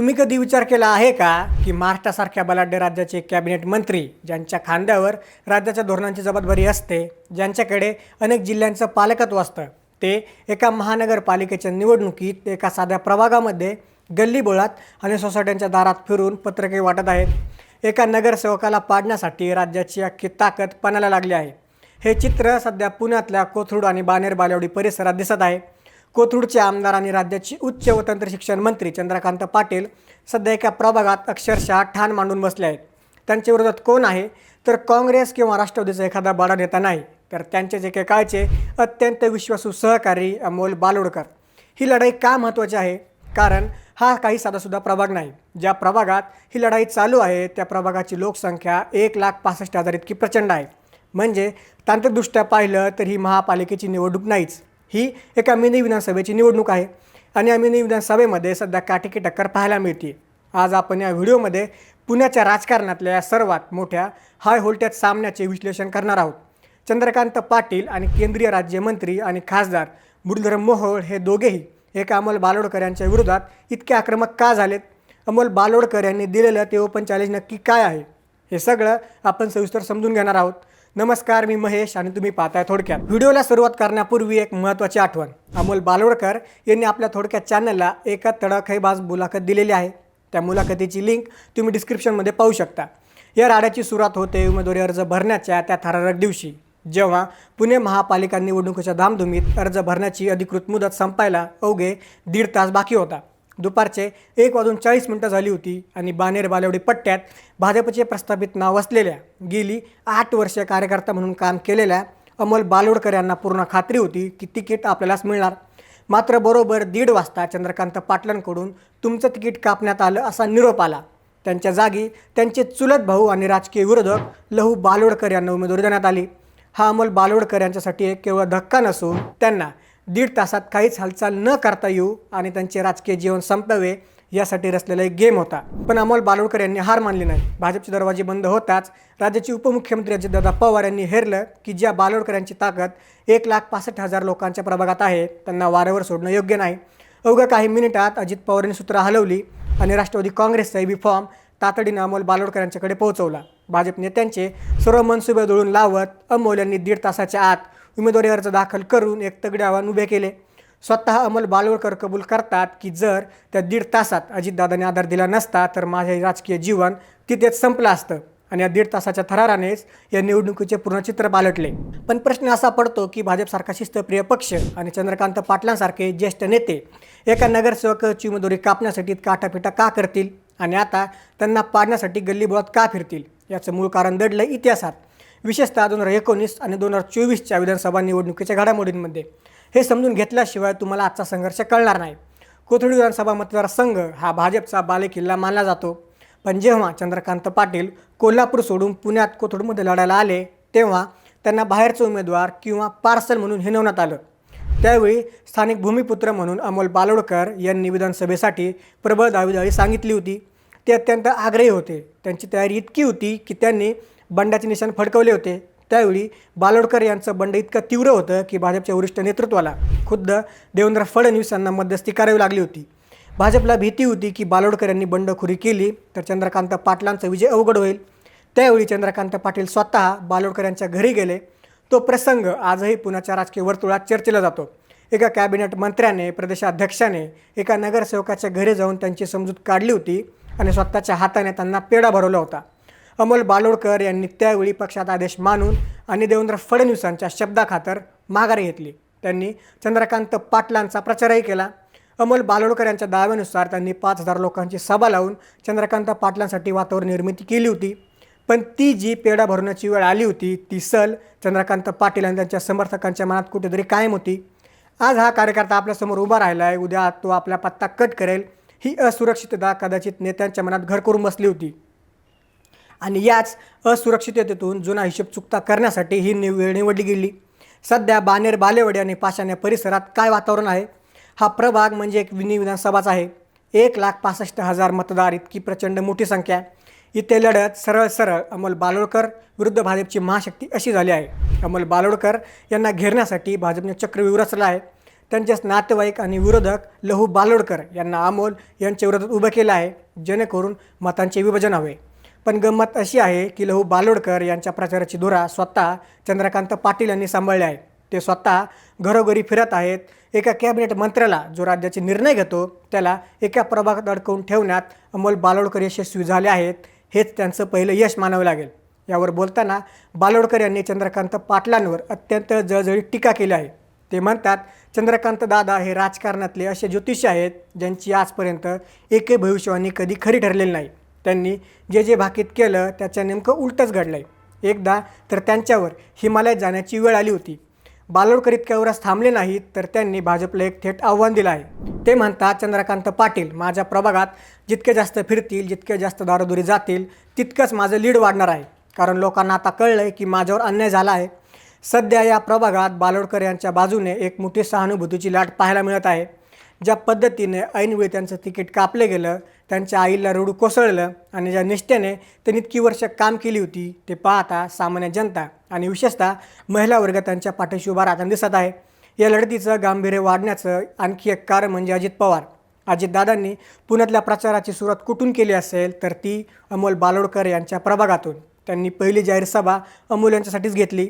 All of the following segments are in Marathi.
तुम्ही कधी विचार केला आहे का की महाराष्ट्रासारख्या बलाढ्य राज्याचे कॅबिनेट मंत्री ज्यांच्या खांद्यावर राज्याच्या धोरणांची जबाबदारी असते ज्यांच्याकडे अनेक जिल्ह्यांचं पालकत्व असतं ते एका महानगरपालिकेच्या निवडणुकीत एका साध्या प्रभागामध्ये गल्लीबोळात आणि सोसायट्यांच्या दारात फिरून पत्रके वाटत आहेत. एका नगरसेवकाला पाडण्यासाठी राज्याची अख्खी ताकद पणाला लागली आहे. हे चित्र सध्या पुण्यातल्या कोथरूड आणि बानेर बालेवाडी परिसरात दिसत आहे. कोथरूडचे आमदार आणि राज्याचे उच्च व तंत्र शिक्षण मंत्री चंद्रकांत पाटील सध्या एका प्रभागात अक्षरशः ठाण मांडून बसले आहेत. त्यांच्या विरोधात कोण आहे? तर काँग्रेस किंवा राष्ट्रवादीचा एखादा बडा नेता नाही. तर त्यांचे जे काही काळचे अत्यंत विश्वासू सहकारी अमोल बालोडकर. ही लढाई का महत्त्वाची आहे? कारण हा काही साधासुद्धा प्रभाग नाही. ज्या प्रभागात ही लढाई चालू आहे त्या प्रभागाची लोकसंख्या एक लाख पासष्ट हजार इतकी प्रचंड आहे. म्हणजे तांत्रिकदृष्ट्या पाहिलं तर ही महापालिकेची निवडणूक नाहीच. ही एका मिनी विधानसभेची निवडणूक आहे. आणि या मिनी विधानसभेमध्ये सध्या काटेकी टक्कर पाहायला मिळते आज आपण या व्हिडिओमध्ये पुण्याच्या राजकारणातल्या या सर्वात मोठ्या हाय व्होल्टेज सामन्याचे विश्लेषण करणार आहोत. चंद्रकांत पाटील आणि केंद्रीय राज्यमंत्री आणि खासदार मुरलीधर मोहोळ हे दोघेही एका अमोल बालोडकर यांच्या विरोधात इतके आक्रमक का झालेत? अमोल बालोडकर यांनी दिलेलं ते ओपन चॅलेंज नक्की काय आहे? हे सगळं आपण सविस्तर समजून घेणार आहोत. नमस्कार मी महेश आणि तुम्ही पाहताय थोडक्यात. व्हिडिओला सुरुवात करण्यापूर्वी एक महत्त्वाची आठवण. अमोल बालोडकर यांनी आपल्या थोडक्यात चॅनलला एका तडखैबाज मुलाखत दिलेली आहे. त्या मुलाखतीची लिंक तुम्ही डिस्क्रिप्शनमध्ये पाहू शकता. या राड्याची सुरुवात होते उमेदवारी अर्ज भरण्याच्या त्या थरारक दिवशी. जेव्हा पुणे महापालिका निवडणुकीच्या धामधुमीत अर्ज भरण्याची अधिकृत मुदत संपायला अवघे दीड तास बाकी होता. दुपारचे एक वाजून चाळीस मिनटं झाली होती आणि बानेर बालेवडी पट्ट्यात भाजपचे प्रस्थापित नाव असलेल्या गेली आठ वर्ष कार्यकर्ता म्हणून काम केलेल्या अमोल बालोडकर यांना पूर्ण खात्री होती की तिकीट आपल्यालाच मिळणार. मात्र बरोबर दीड वाजता चंद्रकांत पाटलांकडून तुमचं तिकीट कापण्यात आलं असा निरोप आला. त्यांच्या जागी त्यांचे चुलत भाऊ आणि राजकीय विरोधक लहू बालोडकर यांना उमेदवारी देण्यात आली. हा अमोल बालोडकर यांच्यासाठी एक केवळ धक्का नसून त्यांना दीड तासात काहीच हालचाल न करता येऊ आणि त्यांचे राजकीय जीवन संपवावे यासाठी रचलेला एक गेम होता. पण अमोल बालोडकर यांनी हार मानली नाही. भाजपचे दरवाजे बंद होताच राज्याचे उपमुख्यमंत्री अजितदादा पवार यांनी हेरलं की ज्या बालोडकर यांची ताकद एक लाख पासष्ट हजार लोकांच्या प्रभागात आहे त्यांना वाऱ्यावर सोडणं योग्य नाही. अवघ्या काही मिनिटात अजित पवार यांनी सूत्र हलवली आणि राष्ट्रवादी काँग्रेसचा बी फॉर्म तातडीनं अमोल बालोडकर यांच्याकडे पोहोचवला. भाजप नेत्यांचे सर्व मनसुबे जुळून लावत अमोल यांनी दीड तासाच्या आत उमेदवारी अर्ज दाखल करून एक तगडे आव्हान उभे केले. स्वतः अमल बालोडकर कबूल करतात की जर त्या दीड तासात अजितदादाने आधार दिला नसता तर माझे राजकीय जीवन तिथेच संपलं असतं आणि या दीड तासाच्या थरारानेच या निवडणुकीचे पूर्ण चित्र पालटले. पण प्रश्न असा पडतो की भाजपसारखा शिस्तप्रिय पक्ष आणि चंद्रकांत पाटलांसारखे ज्येष्ठ नेते एका नगरसेवकाची उमेदवारी कापण्यासाठी काटापिटा का करतील? आणि आता त्यांना पाडण्यासाठी गल्लीबोळात का फिरतील? याचं मूळ कारण दडलं इतिहासात. विशेषतः दोन हजार एकोणीस आणि दोन हजार चोवीसच्या विधानसभा निवडणुकीच्या घडामोडींमध्ये. हे समजून घेतल्याशिवाय तुम्हाला आजचा संघर्ष कळणार नाही. कोथरूड विधानसभा मतदारसंघ हा भाजपचा बालेकिल्ला मानला जातो. पण जेव्हा चंद्रकांत पाटील कोल्हापूर सोडून पुण्यात कोथरूडमध्ये लढायला आले तेव्हा त्यांना बाहेरचे उमेदवार किंवा पार्सल म्हणून हिनवण्यात आलं. त्यावेळी स्थानिक भूमिपुत्र म्हणून अमोल बालोडकर यांनी विधानसभेसाठी प्रबळ दावेदारी सांगितली होती. ते अत्यंत आग्रही होते. त्यांची तयारी इतकी होती की त्यांनी बंडाचे निशाण फडकवले होते. त्यावेळी बालोडकर यांचं बंड इतकं तीव्र होतं की भाजपच्या वरिष्ठ नेतृत्वाला खुद्द देवेंद्र फडणवीस यांना मध्यस्थी करावी लागली होती. भाजपला भीती होती की बालोडकर यांनी बंडखोरी केली तर चंद्रकांत पाटलांचा विजय अवघड होईल. त्यावेळी चंद्रकांत पाटील स्वतः बालोडकर यांच्या घरी गेले. तो प्रसंग आजही पुण्याच्या राजकीय वर्तुळात चर्चेला जातो. एका कॅबिनेट मंत्र्याने प्रदेशाध्यक्षाने एका नगरसेवकाच्या घरी जाऊन त्यांची समजूत काढली होती आणि स्वतःच्या हाताने त्यांना पेढा भरवला होता. अमोल बालोडकर यांनी त्यावेळी पक्षात आदेश मानून आणि देवेंद्र फडणवीसांच्या शब्दाखातर माघारी घेतली. त्यांनी चंद्रकांत पाटलांचा प्रचारही केला. अमोल बालोडकर यांच्या दाव्यानुसार त्यांनी पाच हजार लोकांची सभा लावून चंद्रकांत पाटलांसाठी वातावरण निर्मिती केली होती. पण ती जी पेढा भरवण्याची वेळ आली होती ती सल चंद्रकांत पाटील आणि त्यांच्या समर्थकांच्या मनात कुठेतरी कायम होती. आज हा कार्यकर्ता आपल्यासमोर उभा राहिला आहे उद्या तो आपला पत्ता कट करेल. ही असुरक्षितता कदाचित नेत्यांच्या मनात घर करून बसली होती. आणि याच असुरक्षिततेतून जुना हिशेब चुकता करण्यासाठी ही निव निवडली गेली. सध्या बानेर बालेवाडी आणि पाषाण परिसरात काय वातावरण आहे? हा प्रभाग म्हणजे एक विनी विधानसभाच आहे. एक लाख पासष्ट हजार मतदार इतकी प्रचंड मोठी संख्या आहे. इथे लढत सरळ सरळ. अमोल बालोडकर विरुद्ध भाजपची महाशक्ती अशी झाली आहे. अमोल बालोडकर यांना घेरण्यासाठी भाजपने चक्रव्यूह रचला आहे. त्यांचेच नातेवाईक आणि विरोधक लहू बालोडकर यांना अमोल यांच्या विरोधात उभं केलं आहे. जेणेकरून मतांचे विभाजन हवे. पण गंमत अशी आहे की लहू बालोडकर यांच्या प्रचाराची धुरा स्वतः चंद्रकांत पाटील यांनी सांभाळली आहे. ते स्वतः घरोघरी फिरत आहेत. एका कॅबिनेट मंत्र्याला जो राज्याचे निर्णय घेतो त्याला एका प्रभागात अडकवून ठेवण्यात अमोल बालोडकर यशस्वी झाले आहेत हेच त्यांचं पहिलं यश मानावं लागेल. यावर बोलताना बालोडकर यांनी चंद्रकांत पाटलांवर अत्यंत जळजळीत टीका केली आहे. ते म्हणतात चंद्रकांत दादा हे राजकारणातले असे ज्योतिष आहेत ज्यांची आजपर्यंत एकही भविष्यवाणी कधी खरी ठरलेली नाही. त्यांनी जे जे भाकीत केलं त्याच्या नेमकं उलटंच घडलं आहे एकदा तर त्यांच्यावर हिमालयात जाण्याची वेळ आली होती. बालोडकर इतक्यावरच थांबले नाहीत तर त्यांनी भाजपला एक थेट आव्हान दिलं आहे. ते म्हणतात चंद्रकांत पाटील माझ्या प्रभागात जितके जास्त फिरतील जितके जास्त दारोदुरी जातील तितकंच माझं लीड वाढणार आहे. कारण लोकांना आता कळलं आहे की माझ्यावर अन्याय झाला आहे. सध्या या प्रभागात बालोडकर यांच्या बाजूने एक मोठी सहानुभूतीची लाट पाहायला मिळत आहे. ज्या पद्धतीने ऐनवेळी त्यांचं तिकीट कापलं गेलं त्यांच्या आईला रडू कोसळलं आणि ज्या निष्ठेने त्यांनी इतकी वर्ष काम केली होती ते पाहता सामान्य जनता आणि विशेषतः महिला वर्ग त्यांच्या पाठीशी उभा राहताना दिसत आहे. या लढतीचं गांभीर्य वाढण्याचं आणखी एक कारण म्हणजे अजित पवार. अजितदादांनी पुण्यातल्या प्रचाराची सुरुवात कुठून केली असेल तर ती अमोल बालोडकर यांच्या प्रभागातून. त्यांनी पहिली जाहीर सभा अमोल यांच्यासाठीच घेतली.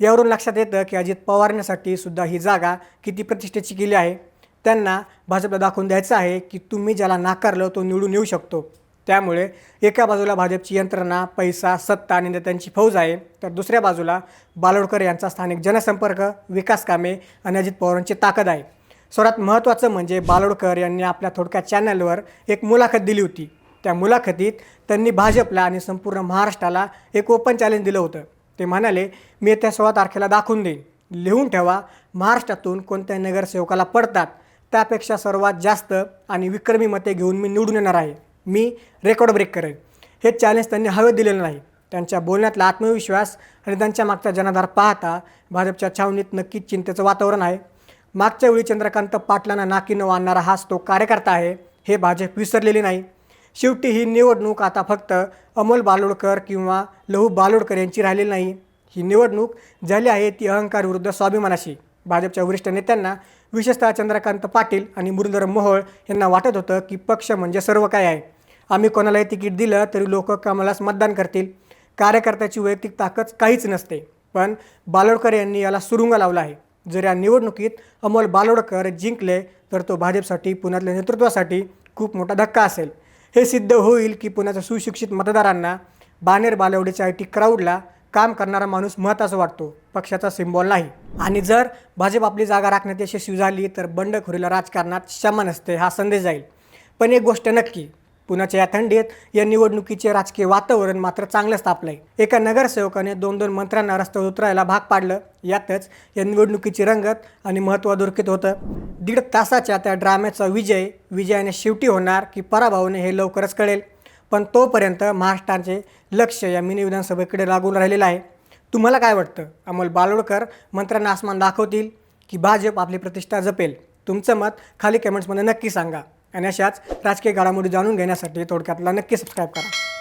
यावरून लक्षात येतं की अजित पवारांसाठी सुद्धा ही जागा किती प्रतिष्ठेची केली आहे. त्यांना भाजपला दाखवून द्यायचं आहे की तुम्ही ज्याला नाकारलं तो निवडून येऊ शकतो. त्यामुळे एका बाजूला भाजपची यंत्रणा पैसा सत्ता आणि नेत्यांची फौज आहे तर दुसऱ्या बाजूला बालोडकर यांचा स्थानिक जनसंपर्क विकास कामे आणि अजित पवारांची ताकद आहे. सर्वात महत्त्वाचं म्हणजे बालोडकर यांनी आपल्या थोडक्या चॅनलवर एक मुलाखत दिली होती. त्या मुलाखतीत त्यांनी भाजपला आणि संपूर्ण महाराष्ट्राला एक ओपन चॅलेंज दिलं होतं. ते म्हणाले मी येत्या सोळा तारखेला दाखवून देईन. लिहून ठेवा महाराष्ट्रातून कोणत्या नगरसेवकाला पडतात त्यापेक्षा सर्वात जास्त आणि विक्रमी मते घेऊन मी निवडून येणार आहे. मी रेकॉर्ड ब्रेक करेन हे चॅलेंज त्यांनी हवे दिलेलं नाही. त्यांच्या बोलण्यातला आत्मविश्वास आणि त्यांच्या मागचा जनाधार पाहता भाजपच्या छावणीत नक्कीच चिंतेचं वातावरण आहे. मागच्या वेळी चंद्रकांत पाटलांना नाकीनं आणणारा हाच तो कार्यकर्ता आहे हे भाजप विसरलेली नाही. शेवटी ही निवडणूक आता फक्त अमोल बालोडकर किंवा लहू बालोडकर यांची राहिलेली नाही. ही निवडणूक झाली आहे ती अहंकार विरुद्ध स्वाभिमानाशी. भाजपच्या वरिष्ठ नेत्यांना विशेषतः चंद्रकांत पाटील आणि मुरलीधर मोहोळ यांना वाटत होतं की पक्ष म्हणजे सर्व काय आहे. आम्ही कोणालाही तिकीट दिलं तरी लोक कमलास मतदान करतील. कार्यकर्त्याची वैयक्तिक ताकद काहीच नसते. पण बालोडकर यांनी याला सुरुंग लावला आहे. जर या निवडणुकीत अमोल बालोडकर जिंकले तर तो भाजपसाठी पुण्यातल्या नेतृत्वासाठी खूप मोठा धक्का असेल. हे सिद्ध होईल की पुण्याच्या सुशिक्षित मतदारांना बानेर बालेवडीच्या आय टी क्राऊडला काम करणारा माणूस महत्त्वाचा वाटतो पक्षाचा सिम्बॉल नाही. आणि जर भाजप आपली जागा राखण्यात यशस्वी झाली तर बंडखोरीला राजकारणात शमा नसते हा संदेश जाईल. पण एक गोष्ट नक्की पुण्याच्या या थंडीत या निवडणुकीचे राजकीय वातावरण मात्र चांगलंच तापलंय आहे एका नगरसेवकाने दोन दोन मंत्र्यांना रस्त्यावर उतरायला भाग पाडलं. यातच या निवडणुकीची रंगत आणि महत्त्व अधोरखित होतं. दीड तासाच्या त्या ड्राम्याचा विजय विजयाने शेवटी होणार की पराभवाने हे लवकरच कळेल. पण तोपर्यंत महाराष्ट्राचे लक्ष या मिनी विधानसभेकडे लागून राहिलेलं आहे. तुम्हाला काय वाटतं? अमोल बालोडकर मंत्र्यांना आसमान दाखवतील की भाजप आपली प्रतिष्ठा जपेल? तुमचं मत खाली कमेंट्समध्ये नक्की सांगा. आणि अशाच राजकीय घडामोडी जाणून घेण्यासाठी थोडक्यातला नक्की सबस्क्राईब करा.